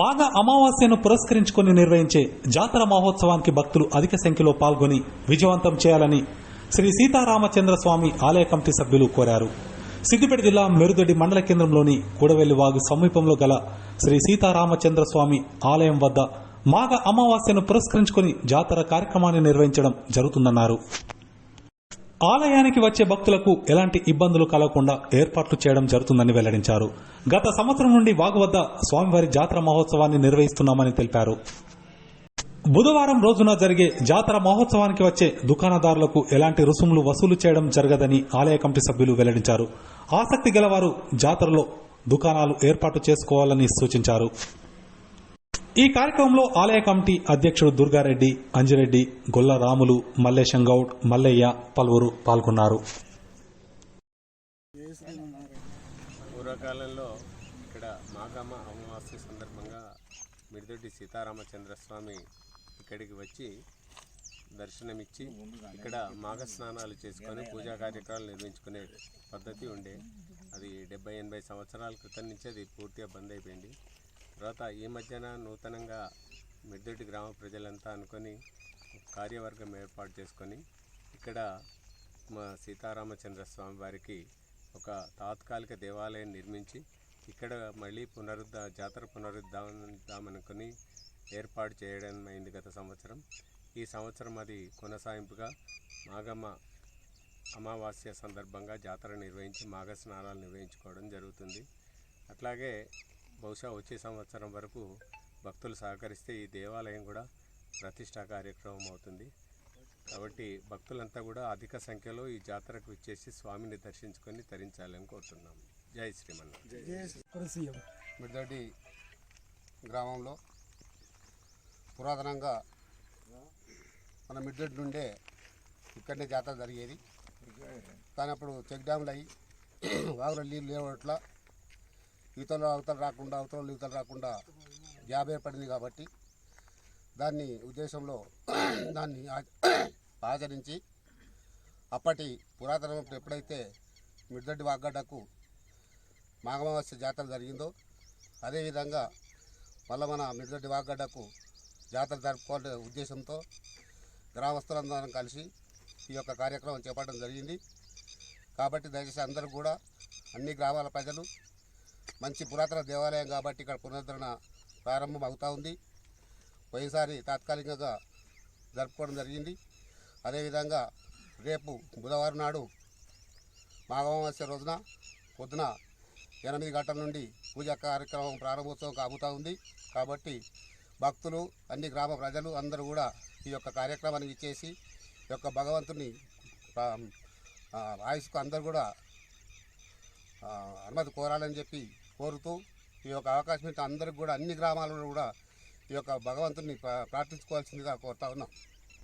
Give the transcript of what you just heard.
మాఘ అమావాస్యను పురస్కరించుకొని నిర్వహించే జాతర మహోత్సవానికి భక్తులు అధిక సంఖ్యలో పాల్గొని విజయవంతం చేయాలని శ్రీ సీతారామచంద్ర స్వామి ఆలయ కమిటీ సభ్యులు కోరారు. సిద్దిపేట జిల్లా మెరుదొడి మండల కేంద్రంలోని కూడవెల్లి వాగు సమీపంలో గల శ్రీ సీతారామచంద్ర స్వామి ఆలయం వద్ద మాఘ అమావాస్యను పురస్కరించుకొని జాతర కార్యక్రమాన్ని నిర్వహించడం జరుగుతుందన్నారు. ఆలయానికి వచ్చే భక్తులకు ఎలాంటి ఇబ్బందులు కలగకుండా ఏర్పాట్లు చేయడం జరుగుతుందని వెల్లడించారు. గత సంవత్సరం నుండి వాగు వద్ద స్వామివారి జాతర మహోత్సవాన్ని నిర్వహిస్తున్నామని తెలిపారు. బుధవారం రోజున జరిగే జాతర మహోత్సవానికి వచ్చే దుకాణదారులకు ఎలాంటి రుసుములు వసూలు చేయడం జరగదని ఆలయ కమిటీ సభ్యులు వెల్లడించారు. ఆసక్తి గలవారు జాతరలో దుకాణాలు ఏర్పాటు చేసుకోవాలని సూచించారు. ఈ కార్యక్రమంలో ఆలయ కమిటీ అధ్యక్షుడు దుర్గారెడ్డి అంజిరెడ్డి గొల్ల రాములు మల్లేశం గౌడ్ మల్లయ్య పలువురు పాల్గొన్నారు. పూర్వకాలంలో ఇక్కడ మాగమ్మ అమావాస్య సందర్భంగా మిడిదొడ్డి సీతారామచంద్ర స్వామి ఇక్కడికి వచ్చి దర్శనమిచ్చి ఇక్కడ మాఘ స్నానాలు చేసుకొని పూజా కార్యక్రమాలు నిర్వహించుకునే పద్ధతి ఉండే. అది డెబ్బై ఎనభై సంవత్సరాల క్రితం నుంచి అది పూర్తిగా బంద్ అయిపోయింది. తర్వాత ఈ మధ్యన నూతనంగా మిడ్దొడ్డి గ్రామ ప్రజలంతా అనుకొని కార్యవర్గం ఏర్పాటు చేసుకొని ఇక్కడ మా సీతారామచంద్ర స్వామి వారికి ఒక తాత్కాలిక దేవాలయం నిర్మించి ఇక్కడ మళ్ళీ పునరుద్ధ జాతర పునరుద్ధామనుకొని ఏర్పాటు చేయడం అయింది గత సంవత్సరం. ఈ సంవత్సరం అది కొనసాగింపుగా మాగమ్మ అమావాస్య సందర్భంగా జాతర నిర్వహించి మాఘ స్నానాలు నిర్వహించుకోవడం జరుగుతుంది. అట్లాగే బహుశా వచ్చే సంవత్సరం వరకు భక్తులు సహకరిస్తే ఈ దేవాలయం కూడా ప్రతిష్టా కార్యక్రమం అవుతుంది. కాబట్టి భక్తులంతా కూడా అధిక సంఖ్యలో ఈ జాతరకు ఇచ్చేసి స్వామిని దర్శించుకొని తరించాలని కోరుతున్నాం. జై శ్రీమన్నారాయణ. మిడ్దొడ్డి గ్రామంలో పురాతనంగా మన మిడ్దొడ్డి నుండే ఇక్కడనే జాతర జరిగేది. కానీ అప్పుడు చెక్ డ్యాములు అయ్యి వాగులో నీళ్ళు లేవట్ల ఇతరులు అవతలు రాకుండా అవతల ఇతరులు రాకుండా గ్యాప్ ఏర్పడింది కాబట్టి దాన్ని ఉద్దేశంలో దాన్ని ఆచరించి అప్పటి పురాతన ఎప్పుడైతే మిడ్దడ్డి వాగ్గడ్డకు మాఘమావాస్య జాతర జరిగిందో అదేవిధంగా మళ్ళీ మన మిడ్దడ్డి వాగ్గడ్డకు జాతర జరుపుకోవాలనే ఉద్దేశంతో గ్రామస్తులందరం కలిసి ఈ యొక్క కార్యక్రమం చేపట్టడం జరిగింది. కాబట్టి దయచేసి అందరూ కూడా అన్ని గ్రామాల ప్రజలు మంచి పురాతన దేవాలయం కాబట్టి ఇక్కడ పునరుద్ధరణ ప్రారంభం అవుతూ ఉంది. పోయినసారి తాత్కాలికంగా జరుపుకోవడం జరిగింది. అదేవిధంగా రేపు బుధవారం నాడు మాఘమాస్య రోజున పొద్దున ఎనిమిది గంటల నుండి పూజా కార్యక్రమం ప్రారంభోత్సవం కాబోతూ ఉంది. కాబట్టి భక్తులు అన్ని గ్రామ ప్రజలు అందరూ కూడా ఈ యొక్క కార్యక్రమానికి ఇచ్చేసి ఈ యొక్క భగవంతుని ఆయుష్కు అందరూ కూడా అనుమతి కోరాలని చెప్పి కోరుతూ ఈ యొక్క అవకాశం ఇచ్చిన అందరికి కూడా అన్ని గ్రామాలలో కూడా ఈ యొక్క భగవంతుని ప్రార్థించుకోవాల్సిందిగా కోరుతా ఉన్నాం.